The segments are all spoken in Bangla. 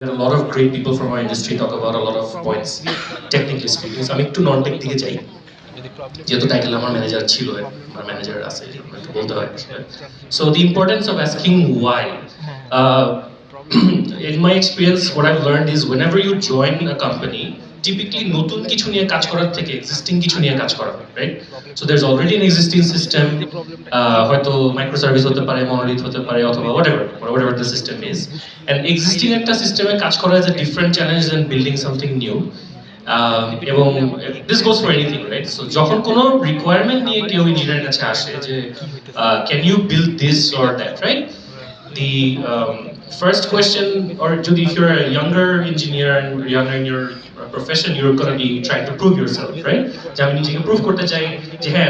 There are a lot of great people from our industry talk about a lot of points, technically speaking. So আমি একটু নন টেক দিকে যাই যেহেতু টাইটেল আমার ম্যানেজার ছিল আমার ম্যানেজার আছে এজন্য একটু বলতে হয় so the importance of asking why in my experience what I've learned is whenever you join a company typically নতুন কিছু নিয়ে কাজ করার থেকে এক্সিস্টিং কিছু নিয়ে কাজ করা হয় right so there's already an existing system uh, হয়তো মাইক্রো সার্ভিস হতে পারে মনোলিথ হতে পারে অথবা whatever whatever the system is. And existing একটা সিস্টেমে কাজ করা is a different challenge than building something new. এবং this goes for anything right so যখন কোনো রিকোয়ারমেন্ট নিয়ে কেউ ইঞ্জিনিয়ারের কাছে আসে যে can you build this or that right the um, first question, or Judy, if you're a younger engineer and younger in your profession, you're going to be trying to prove yourself, right? হ্যাঁ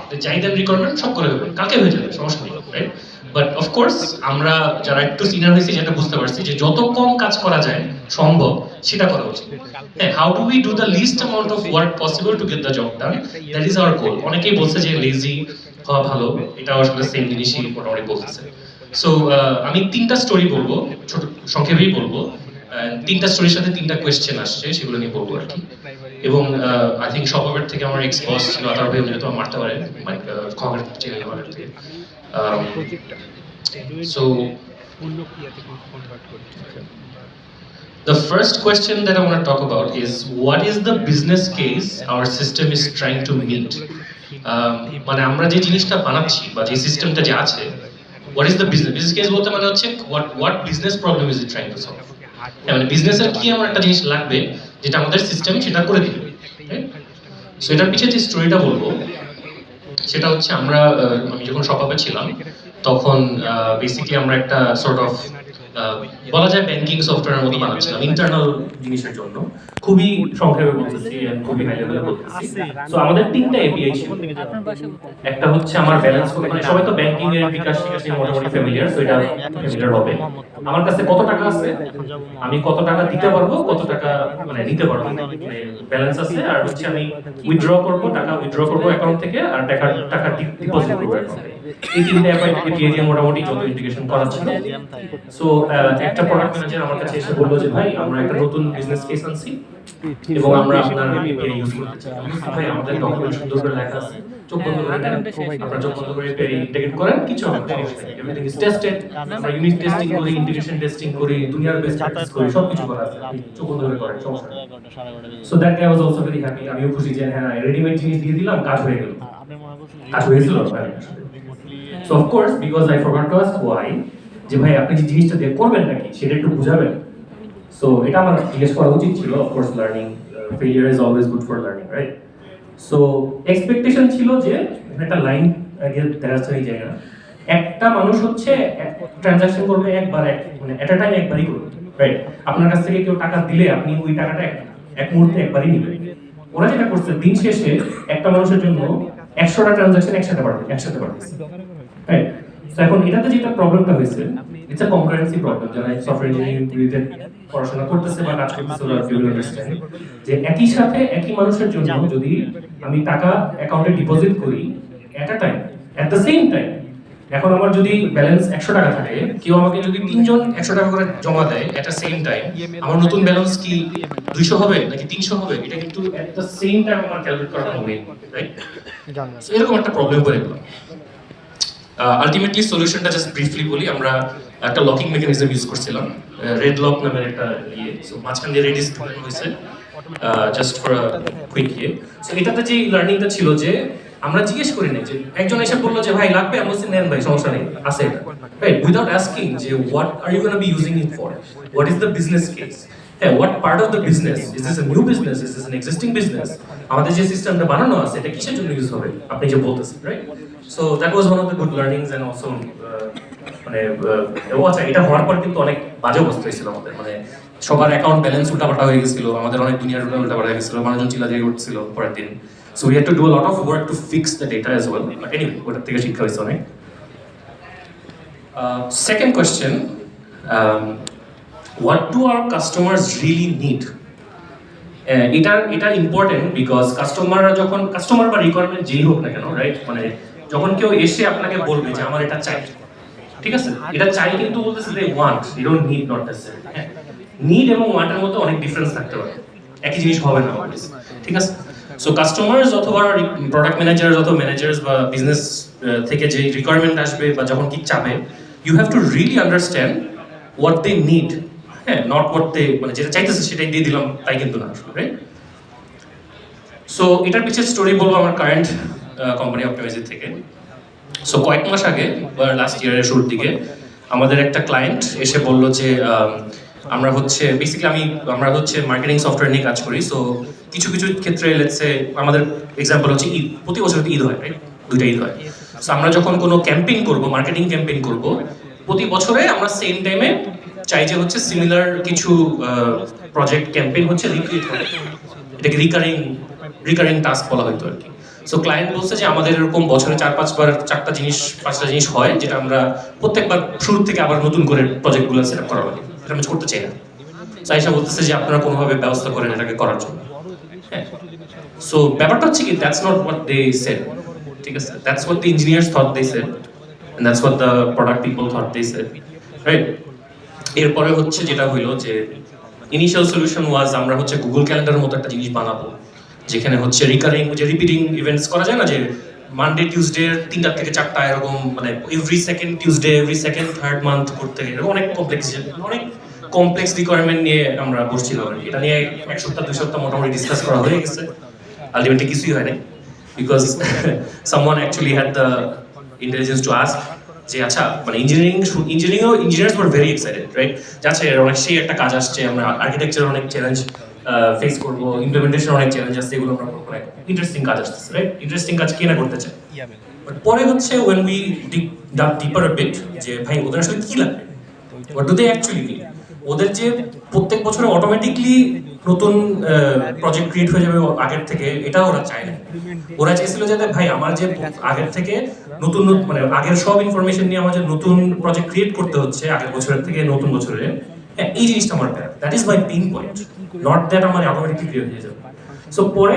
আপনি চাই দেন রিকোয়ারমেন্ট সব করে দেবেন। কালকে হয়ে যাবে সমস্যা নেই রাইট বাট অফকোর্স আমরা যারা একটু সিনিয়র হয়েছি বুঝতে পারছি যে যত কম কাজ করা যায় সম্ভব সেটা করা উচিত। হ্যাঁ how do we do the least amount of work possible to get the job done that is our goal অনেকেই বলছে যে লেজি হওয়া ভালো এটা আসলে সেম জিনিসই মোটামুটি বলতেছে। সো আমি তিনটা স্টোরি বলব ছোট সংক্ষেপেই বলব। তিনটা স্টোরির সাথে তিনটা কোয়েশ্চেন আসছে সেগুলো নিয়ে বলব আর কি। এবং আই থিঙ্ক সবার থেকে আমার এক্স বস ছিল তার ভাই যেহেতু আমার মারতে পারে মানে খবর চ্যানেল আমার থেকে। সো করি The first question that I want to talk about is what is the business case our system is trying to meet? Um, মানে আমরা যে জিনিসটা বানাচ্ছি বা যে সিস্টেমটা যে আছে what is the business? Business case বলতে মানে হচ্ছে what what business problem is it trying to solve? হ্যাঁ, মানে বিজনেসের কি আমার একটা জিনিস লাগবে যেটা আমাদের সিস্টেম সেটা করে দিবে সো এটার পিছিয়ে যে স্টোরিটা বলব সেটা হচ্ছে আমরা আমি যখন শপাপে ছিলাম তখন বেসিক্যালি আমরা একটা সর্ট অফ বলা যায় ব্যাংকিং সফটওয়্যারের মতো বানাচ্ছিলাম ইন্টারনাল জিনিসের জন্য। খুবই সংক্ষেপে বলতেছি খুবই হাই লেভেলে বলতেছি। সো আমাদের তিনটা এপিআই ছিল। একটা হচ্ছে আমার ব্যালেন্স মানে সবাই তো ব্যাংকিং এর বিকাশ নিয়ে মোটামুটি ফ্যামিলিয়ার সো এটা ফ্যামিলিয়ার হবে। আমার কাছে কত টাকা আছে? আমি কত টাকা দিতে পারব কত টাকা মানে নিতে পারব? মানে ব্যালেন্স আছে আর হচ্ছে আমি উইথড্র করব টাকা উইথড্র করব অ্যাকাউন্ট থেকে আর টাকা টাকা ডিপোজিট করব অ্যাকাউন্টে এই তিনটে এপিআই দিয়ে মোটামুটি যত ইন্টিগ্রেশন করা ছিল। সো একটা প্রোডাক্ট ম্যানেজার আমার কাছে এসে বলল যে ভাই আমরা একটা নতুন বিজনেস কেস আনছি। এবং আমরা আপনার এপিআই ইউজ করতে চাই ভাই আমাদের ডকুমেন্ট সুন্দর করে লেখা আছে চোখ বন্ধ করে নেন আপনারা চোখ বন্ধ করে ইন্টিগ্রেট করেন কিছু হবে না এভরিথিং ইজ টেস্টেড আমরা ইউনিট টেস্টিং করি ইন্টিগ্রেশন টেস্টিং করি দুনিয়ার বেস্ট প্র্যাকটিস করি সব কিছু করা আছে আপনি চোখ বন্ধ করে করেন সমস্যা so that guy was also very happy আমিও খুশি যে হ্যাঁ রেডিমেড জিনিস দিয়ে দিলাম কাজ হয়ে গেল। কাজ হয়েছিল so of course because I forgot to ask why যে ভাই আপনি যে জিনিসটা দিয়ে করবেন নাকি সেটা একটু বুঝাবেন? সো এটা আমার জিজ্ঞেস করা উচিত ছিল of course learning failure is always good for learning right so expectation ছিল যে, একটা লাইন দেখা এই জায়গা একটা মানুষ হচ্ছে ট্রানজাকশন করবে একবার, এক মানে এট টাইম একবারই করবে রাইট আপনার কাছ থেকে কেউ টাকা দিলে আপনি ওই টাকাটা এক- মুহূর্তে একবারই নেবেন। ওরা যেটা করছে, দিন শেষে একটা মানুষের জন্য একশোটা ট্রানজাকশন একসাথে পারবে একসাথে পারবে রাইট এখন এটাতে যেটা প্রবলেমটা হয়েছে ইটস আ কনকারেন্সি প্রবলেম যারা সফটওয়্যার ইঞ্জিনিয়ারিং রিলেটেড পড়াশোনা করতেছে বা কাজ করতেছে ওরা উইল আন্ডারস্ট্যান্ড যে একই সাথে একই মানুষের জন্য যদি আমি টাকা অ্যাকাউন্টে ডিপোজিট করি at a time at the same time এখন আমার যদি ব্যালেন্স একশো টাকা থাকে কেউ আমাকে যদি তিনজন একশো টাকা করে জমা দেয় এট দ্য সেম টাইম আমার নতুন ব্যালেন্স কি দুইশো হবে নাকি তিনশো হবে? এটা কিন্তু এট দ্য সেম টাইম আমার ক্যালকুলেট করা হবে রাইট এরকম একটা প্রবলেম করে গেল আলটিমেটলি সলিউশনটা জাস্ট ব্রিফলি বলি, আমরা একটা লকিং মেকানিজম ইউজ করছিলাম রেড লক নামের একটা ইয়ে সো মাঝখান দিয়ে রেডিস ঢুকানো হয়েছে জাস্ট ফর কুইক ইয়ে। সো এটাতে যে লার্নিংটা ছিল যে আমরা জিজ্ঞেস করি না যে একজন এসে বলল যে, ভাই, লাগবে? আমি বলছি, নেন ভাই, সমস্যা নেই, আছে রাইট উইদাউট আস্কিং যে what are you gonna be using it for what is the business case হ্যাঁ what part of the business is this a new business is this an existing business আমাদের যে সিস্টেমটা বানানো আছে এটা কিসের জন্য ইউজ হবে? আপনি যে বলতেছেন right so that was one of the good learnings and also মানে আহ, ও আচ্ছা এটা হওয়ার পর কিন্তু অনেক বাজে অবস্থা হয়েছিল আমাদের। মানে সবার অ্যাকাউন্ট ব্যালেন্স উল্টাপাল্টা হয়ে গেছিল আমাদের অনেক দুনিয়ার উল্টাপাল্টা হয়ে গেছিল মানুষজন চিল্লাচিল্লি করছিল পরের দিন। So we had to do lot of work to fix the data as well but anyway ওটার থেকে শিক্ষা হয়েছে অনেক। Second question what do our customers really need এটা এটা ইম্পর্টেন্ট বিকজ কাস্টমাররা যখন কাস্টমার বা রিকোয়ারমেন্ট যেই হোক না কেন রাইট মানে যখন কেউ এসে আপনাকে বলবে যে আমার এটা চাই, ঠিক আছে? এটা চাই কিন্তু বলতেছে they want you don't need not necessary need এবং ওয়ান্টের মধ্যে অনেক ডিফারেন্স থাকতে পারে। একই জিনিস হবে না ঠিক আছে? সো কাস্টমার্স অথবা প্রোডাক্ট ম্যানেজার অথবা ম্যানেজার্স বা বিজনেস থেকে যে রিকোয়ারমেন্ট আসবে বা যখন কি চাবে you have to really understand what they need হ্যাঁ নট দে মানে যেটা চাইতেছে সেটাই দিয়ে দিলাম, তাই কিন্তু না আসলে সো এটার পিছিয়ে স্টোরি বলব আমার কারেন্ট কোম্পানি অপটিমাইজের থেকে। সো কয়েক মাস আগে লাস্ট ইয়ারের শুরুর দিকে, আমাদের একটা ক্লায়েন্ট এসে বলল যে আমরা হচ্ছে বেসিক্যালি আমি, আমরা হচ্ছে মার্কেটিং সফটওয়্যার নিয়ে কাজ করি। সো কিছু কিছু ক্ষেত্রে লেটসে আমাদের এক্সাম্পল হচ্ছে ঈদ, প্রতি বছর ঈদ হয় রাইট দুইটা ঈদ হয়। সো আমরা যখন কোনো ক্যাম্পেইন করব মার্কেটিং ক্যাম্পেইন করব প্রতি বছরে আমরা সেম টাইমে চাই যে হচ্ছে সিমিলার কিছু প্রজেক্ট ক্যাম্পেইন হচ্ছে রিপিট হয় এটাকে রিকারিং রিকারিং টাস্ক বলা হয়তো আর কি। সো ক্লায়েন্ট বলছে যে আমাদের এরকম বছরে চার, পাঁচবার চারটা জিনিস, পাঁচটা জিনিস হয় যেটা আমরা প্রত্যেকবার শুরু থেকে আবার নতুন করে প্রজেক্টগুলো সেট আপ করা লাগে এটা আমি করতে চাই না। সাইসা বলতেছে যে আপনারা কোনোভাবে ব্যবস্থা করেন এটাকে করার জন্য। হ্যাঁ। সো ব্যাপারটা হচ্ছে কি that's not what they said ঠিক আছে? That's what the engineers thought they said and that's what the product people thought they said right এরপরে হচ্ছে যেটা হইল যে ইনিশিয়াল সলিউশন ওয়াজ আমরা হচ্ছে গুগল ক্যালেন্ডারের মতো একটা জিনিস বানাবো, যেখানে হচ্ছে রিকারিং যে রিপিটিং ইভেন্টস করা যায় না যে মানডে টিউসডে তিনটা থেকে চারটা এরকম মানে every second Tuesday every second third month করতে এরকম অনেক কমপ্লেক্স অনেক কমপ্লেক্স রিকোয়ারমেন্ট নিয়ে আমরা বসছিলাম আর। এটা নিয়ে এক সপ্তাহ, দুই সপ্তাহ মোটামুটি ডিসকাস করা হয়ে গেছে আলটিমেটলি কিছুই হয় নাই because someone actually had the intelligence to ask যে আচ্ছা মানে engineering engineering engineers were very excited right যাচ্ছে অনেক সেই একটা কাজ আসছে আমরা আর্কিটেকচার অনেক চ্যালেঞ্জ ফেস করব ইমপ্লিমেন্টেশন অনেক চ্যালেঞ্জ আসছে এগুলো আমরা করব ইন্টারেস্টিং কাজ আসতেছে রাইট ইন্টারেস্টিং কাজ কে না করতে চায়? বাট পরে হচ্ছে when we dug deeper bit যে ভাই ওদের আসলে কি লাগবে? হোয়াট ডু দে অ্যাকচুয়ালি ওদের যে প্রত্যেক বছরে অটোমেটিকলি নতুন প্রজেক্ট ক্রিয়েট হয়ে যাবে আগের থেকে এটা ওরা চায়। না ওরা চাইছিল যাতে ভাই, আমার যে আগের থেকে নতুন মানে আগের সব ইনফরমেশন নিয়ে আমার যে নতুন প্রজেক্ট ক্রিয়েট করতে হচ্ছে, আগের বছরের থেকে নতুন বছরের হ্যাঁ এই জিনিসটা আমার that is my pain point not that আমার অটোমেটিক ক্রিয়েট হয়ে যাবে। সো পরে